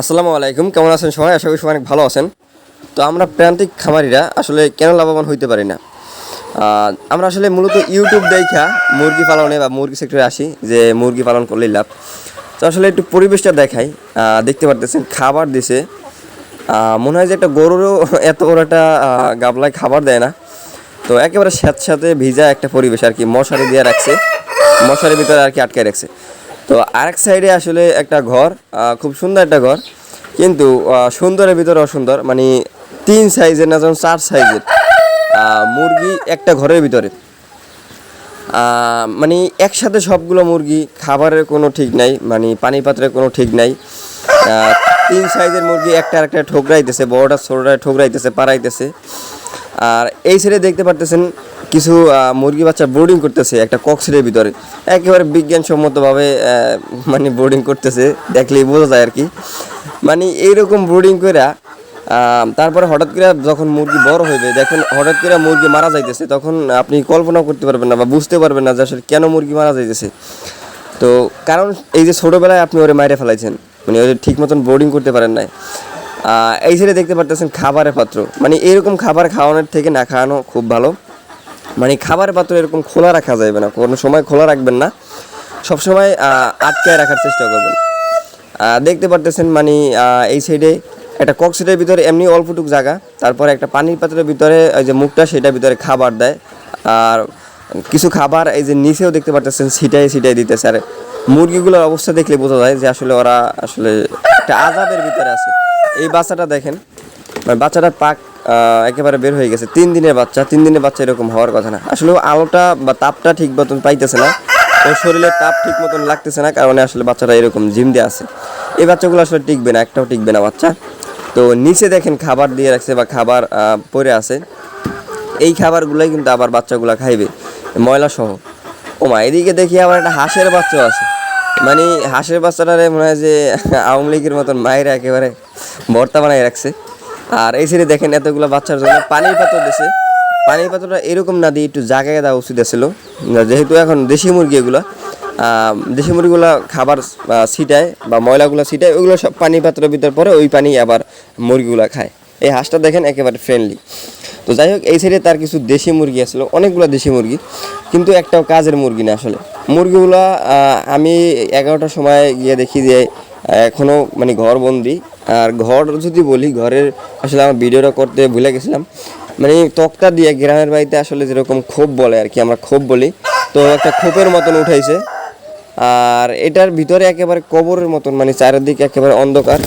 আসসালামু আলাইকুম, কেমন আছেন সবাই? আশা করি সবাই অনেক ভালো আছেন। তো আমরা প্রান্তিক খামারিরা আসলে কেন লাভবান হইতে পারি না? আমরা আসলে মূলত ইউটিউব দেখা, মুরগি পালনে বা মুরগি সেক্টরে আসি, যে মুরগি পালন করলেই লাভ। তো আসলে একটু পরিবেশটা দেখাই দেখতে পারতেছেন খাবার দিছে। মনে হয় যে একটা গরুরও এত বড় একটা গাবলায় খাবার দেয় না। তো একেবারে স্যাঁত স্যাঁতস্যাঁতে ভিজা একটা পরিবেশ আর কি, মশারি দিয়ে রাখছে। মশারির ভিতরে আর কি আটকায় রাখছে। তো আরেক সাইডে আসলে একটা ঘর খুব সুন্দর একটা ঘর, কিন্তু সুন্দরের ভিতরে অসুন্দর মানে তিন সাইজের না যেমন চার সাইজের মুরগি একটা ঘরের ভিতরে। মানে একসাথে সবগুলো মুরগি, খাবারের কোনো ঠিক নাই মানে পানি পাত্রের কোনো ঠিক নাই। তিন সাইজের মুরগি একটা একটা ঠোকরাইতেছে, বড়টা ছোটটা ঠোকরাইতেছে, পাড়াইতেছে। আর এই সাইডে দেখতে পারতেছেন কিছু মুরগি বাচ্চা বোর্ডিং করতেছে একটা কক্সের ভিতরে। একেবারে বিজ্ঞানসম্মতভাবে মানে বোর্ডিং করতেছে, দেখলেই বোঝা যায় আর কি। মানে এইরকম বোর্ডিং করে তারপরে হঠাৎ করে যখন মুরগি বড় হইবে, দেখেন হঠাৎ করে মুরগি মারা যাইতেছে, তখন আপনি কল্পনা করতে পারবেন না বা বুঝতে পারবেন না যে আসলে কেন মুরগি মারা যাইতেছে। তো কারণ এই যে ছোটোবেলায় আপনি ওরে মাইরে ফেলাইছেন মানে ওদের ঠিক মতন বোর্ডিং করতে পারেন নাই। এই সাইডে দেখতে পারতেছেন খাবারের পাত্র মানে এরকম খাবার খাওয়ানোর থেকে না খাওয়ানো খুব ভালো। মানে খাবার পাত্র এরকম খোলা রাখা যাবে না কোনো সময় খোলা রাখবেন না। সবসময় আহ, আটকায় রাখার চেষ্টা করবেন। দেখতে পারতেছেন মানে এই সাইডে একটা কক্সিটের ভিতরে এমনি অল্পটুক জায়গা তারপরে একটা পানির পাত্রের ভিতরে ওই যে মুখটা সেটার ভিতরে খাবার দেয়। আর কিছু খাবার এই যে নিচেও দেখতে পারতেছেন সিটাই সিটাই দিতেছে। আর মুরগিগুলোর অবস্থা দেখলে বোঝা যায় যে আসলে ওরা আসলে একটা আজাবের ভিতরে আছে। এই বাচ্চাটা দেখেন মানে বাচ্চাটার পাক একেবারে বের হয়ে গেছে। তিন দিনের বাচ্চা, তিন দিনের বাচ্চা এরকম হওয়ার কথা না। আসলে আলোটা বা তাপটা ঠিক মতন পাইতেছে না। ওর শরীরে তাপ ঠিক মতন লাগতেছে না, কারণে আসলে বাচ্চাটা এরকম জিম দিয়ে আছে। এই বাচ্চাগুলো আসলে টিকবে না, একটাও টিকবে না বাচ্চা। তো নিচে দেখেন খাবার দিয়ে রাখছে বা খাবার পরে আছে। এই খাবারগুলোই কিন্তু আবার বাচ্চাগুলা খাইবে ময়লা সহ ও মা, এদিকে দেখি আবার একটা হাঁসের বাচ্চাও আছে। মানে হাঁসের বাচ্চাটারে মনে হয় যে আওয়ামী লীগের মতন মায়েরা একেবারে ভর্তা বানাই রাখছে। আর এই সাইডে দেখেন এতগুলো বাচ্চার জন্য পানির পাত্র দিছে। পানির পাত্রটা এরকম না দিয়ে একটু জায়গায় দেওয়া উচিত ছিল যেহেতু এখন দেশি মুরগি এগুলো দেশি মুরগিগুলো খাবার ছিটায় বা ময়লাগুলো ছিটায় ওইগুলো সব পানি পাত্রের ভিতর পরে ওই পানি আবার মুরগিগুলো খায়। এই হাঁসটা দেখেন একেবারে ফ্রেন্ডলি তো যাই হোক, এই সাইডে তার কিছু দেশি মুরগি আসলো অনেকগুলো দেশি মুরগি, কিন্তু একটাও কাজের মুরগি না আসলে। মুরগিগুলো আমি এগারোটার সময় গিয়ে দেখি যে এখনও মানে ঘর বন্দি আর ঘর যদি বলি, ঘরের আসলে আমার ভিডিওটা করতে ভুলে গেছিলাম। মানে তক্তা দিয়ে গ্রামের বাড়িতে আসলে যেরকম খোপ বলে আর কি, আমরা খোপ বলি। তো একটা খোপের মতন উঠাইছে। আর এটার ভিতরে একেবারে কবরের মতন মানে চারিদিকে একেবারে অন্ধকার।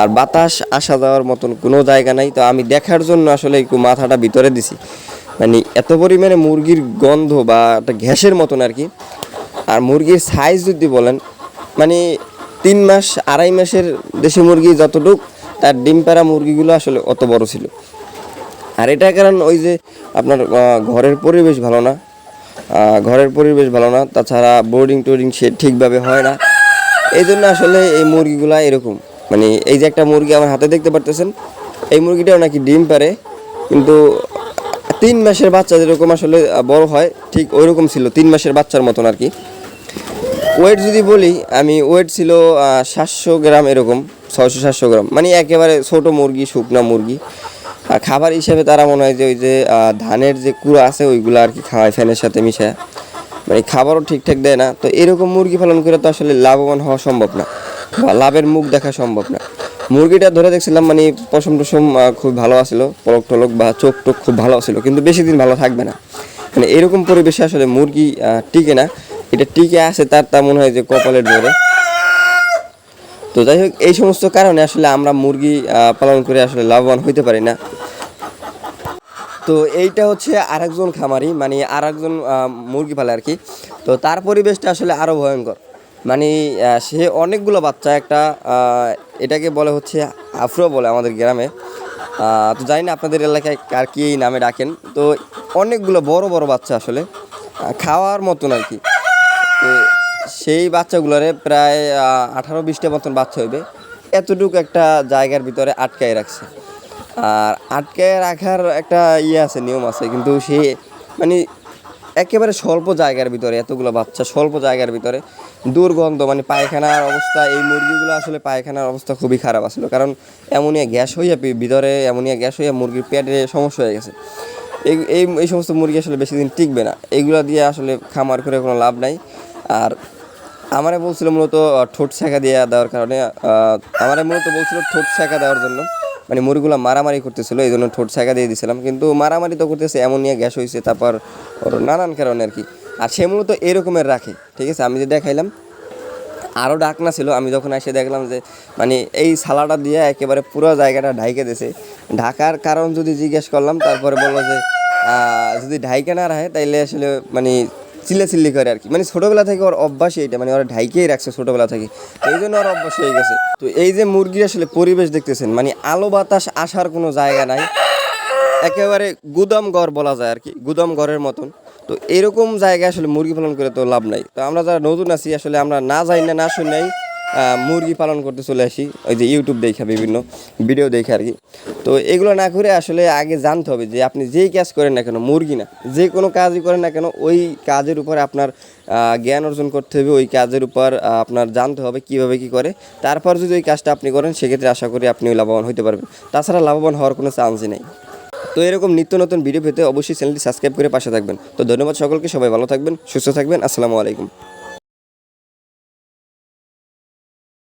আর বাতাস আসা যাওয়ার মতন কোনো জায়গা নাই। তো আমি দেখার জন্য আসলে একটু মাথাটা ভিতরে দিছি। মানে এত পরিমাণে মুরগির গন্ধ বা একটা গ্যাসের মতন আর কি। আর মুরগির সাইজ যদি বলেন মানে তিন মাস, আড়াই মাসের দেশি মুরগি যতটুক, তার ডিম পাড়া মুরগিগুলো আসলে অত বড় ছিল। আর এটা কারণ ওই যে আপনার ঘরের পরিবেশ ভালো না। ঘরের পরিবেশ ভালো না, তাছাড়া বোর্ডিং টোর্ডিং সে ঠিকভাবে হয় না। এই জন্য আসলে এই মুরগিগুলা এরকম। মানে এই যে একটা মুরগি আমার হাতে দেখতে পারতেছেন, এই মুরগিটাও নাকি ডিম পারে কিন্তু তিন মাসের বাচ্চা যেরকম আসলে বড় হয়, ঠিক ওইরকম ছিল, তিন মাসের বাচ্চার মতন আর কি। ওয়েট যদি বলি, আমি ওয়েট ছিল সাতশো গ্রাম এরকম, ছয়শো সাতশো গ্রাম। মানে একেবারে ছোট মুরগি, শুকনা মুরগি। আর খাবার হিসেবে তারা মনে হয় যে ওই যে ধানের যে কুড়া আছে, ওইগুলো আর কি খাওয়ায়, ফ্যানের সাথে মিশায়। মানে খাবারও ঠিকঠাক দেয় না। তো এরকম মুরগি পালন করে তো আসলে লাভবান হওয়া সম্ভব না, বা লাভের মুখ দেখা সম্ভব না। মুরগিটা ধরে দেখছিলাম মানে পশম টসম খুব ভালো আছিল, পলক টলক বা চোখ টোক খুব ভালো ছিল, কিন্তু বেশি দিন ভালো থাকবে না। মানে এরকম পরিবেশে আসলে মুরগি টিকে না। এটা টিকে আছে তার তা মনে হয় যে কপালের জোরে। তো যাই হোক, এই সমস্ত কারণে আসলে আমরা মুরগি পালন করে আসলে লাভবান হইতে পারি না। তো এইটা হচ্ছে আরেকজন খামারি মানে আরেকজন মুরগি পালে আর কি। তো তার পরিবেশটা আসলে আরও ভয়ঙ্কর। মানে সে অনেকগুলো বাচ্চা, একটা এটাকে বলে হচ্ছে আফ্রো বলে আমাদের গ্রামে। তো জানি না আপনাদের এলাকায় কার কি নামে ডাকেন। তো অনেকগুলো বড় বড় বাচ্চা আসলে খাওয়ার মতন আর কি। সেই বাচ্চাগুলোরে প্রায় আঠারো বিশটা মতন বাচ্চা হইবে। এতটুকু একটা জায়গার ভিতরে আটকায় রাখছে। আর আটকায় রাখার একটা ইয়ে আছে, নিয়ম আছে, কিন্তু সে মানে একেবারে স্বল্প জায়গার ভিতরে, এতগুলো বাচ্চা স্বল্প জায়গার ভিতরে। দুর্গন্ধ মানে পায়খানার অবস্থা, এই মুরগিগুলো আসলে পায়খানার অবস্থা খুবই খারাপ আসলো। কারণ অ্যামোনিয়া গ্যাস হইয়া ভিতরে অ্যামোনিয়া গ্যাস হইয়া মুরগির পেটে সমস্যা হয়ে গেছে। এই এই সমস্ত মুরগি আসলে বেশি দিন টিকবে না। এইগুলো দিয়ে আসলে খামার করে কোনো লাভ নাই। আর আমারে বলছিল মূলত ঠোঁট শেখা দিয়ে দেওয়ার কারণে আমারে মূলত বলছিল ঠোঁট শেখা দেওয়ার জন্য। মানে মুরগিগুলো মারামারি করতেছিল, এই জন্য ঠোঁট শেখা দিয়ে দিয়েছিলাম কিন্তু মারামারি তো করতেছে, অ্যামোনিয়া গ্যাস হয়েছে তারপর ওর নানান কারণে আর কি। আর সে মূলত এরকমের রাখে, ঠিক আছে? আমি যে দেখাইলাম আরও ডাকনা ছিল, আমি যখন এসে দেখলাম যে মানে এই সালাটা দিয়ে একেবারে পুরো জায়গাটা ঢাইকে দিয়েছে ঢাকার কারণ যদি জিজ্ঞেস করলাম, তারপরে বলল যে যদি ঢাইকে না রাখে, তাইলে আসলে মানে চিল্লা চিল্লি করে আর কি। মানে ছোটোবেলা থেকে ওর অভ্যাসই এটা মানে ওরা ঢাইকেই রাখছে ছোটোবেলা থেকে। এই জন্য ওর অভ্যাস হয়ে গেছে। তো এই যে মুরগি আসলে পরিবেশ দেখতেছেন মানে আলো বাতাস আসার কোনো জায়গা নাই। একেবারে গুদাম ঘর বলা যায় আর কি গুদাম ঘরের মতন। তো এরকম জায়গায় আসলে মুরগি পালন করে তো লাভ নাই। তো আমরা যারা নতুন আছি আসলে আমরা না যাই না না শুনি নাই আহ, মুরগি পালন করতে চলে আসি। ওই যে ইউটিউব দেখা, বিভিন্ন ভিডিও দেখে আর কি। তো এগুলো না করে আসলে আগে জানতে হবে যে আপনি যেই কাজ করেন না কেন, মুরগি না, যে কোনো কাজই করেন না কেন, ওই কাজের উপর আপনার জ্ঞান অর্জন করতে হবে, ওই কাজের উপর আপনার জানতে হবে কীভাবে কি করে। তারপর যদি ওই কাজটা আপনি করেন, সেক্ষেত্রে আশা করি আপনি লাভবান হতে পারবেন। তাছাড়া লাভবান হওয়ার কোনো চান্সই নেই। তো এরকম নিত্য নতুন ভিডিও পেতে অবশ্যই চ্যানেলটি সাবস্ক্রাইব করে পাশে থাকবেন। তো ধন্যবাদ সকলকে, সবাই ভালো থাকবেন, সুস্থ থাকবেন, আসসালামু আলাইকুম।